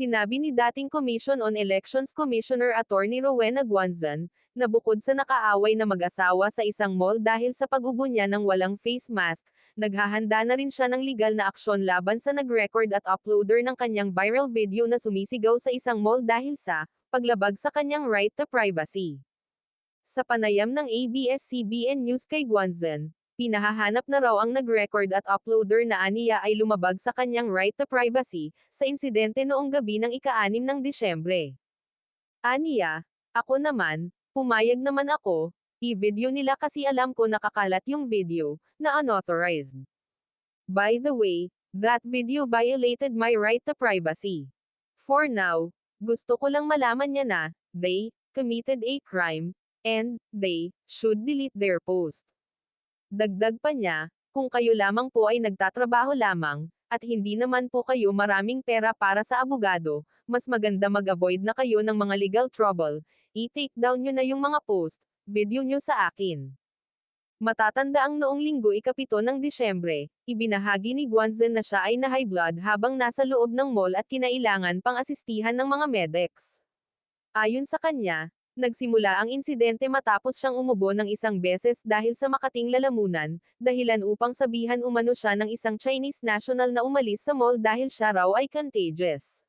Sinabi ni dating Commission on Elections Commissioner Attorney Rowena Guanzan, na bukod sa nakaaway na mag-asawa sa isang mall dahil sa pag-ubo niya ng walang face mask, naghahanda na rin siya ng legal na aksyon laban sa nag-record at uploader ng kanyang viral video na sumisigaw sa isang mall dahil sa paglabag sa kanyang right to privacy. Sa panayam ng ABS-CBN News kay Guanzan, pinahahanap na raw ang nag-record at uploader na aniya ay lumabag sa kanyang right to privacy, sa insidente noong gabi ng ika-6 ng Disyembre. Aniya, ako naman, pumayag naman ako, i-video nila kasi alam ko nakakalat yung video, na unauthorized. By the way, that video violated my right to privacy. For now, gusto ko lang malaman niya na, they, committed a crime, and, they, should delete their post. Dagdag pa niya, kung kayo lamang po ay nagtatrabaho lamang, at hindi naman po kayo maraming pera para sa abogado, mas maganda mag-avoid na kayo ng mga legal trouble, i-take down nyo na yung mga post, video nyo sa akin. Matatanda ang noong linggo ikapito ng Disyembre, ibinahagi ni Guanzan na siya ay na high blood habang nasa loob ng mall at kinailangan pang asistihan ng mga medics. Ayon sa kanya, Nagsimula ang insidente matapos siyang umubo ng isang beses dahil sa makating lalamunan, dahilan upang sabihan umano siya ng isang Chinese national na umalis sa mall dahil siya raw ay contagious.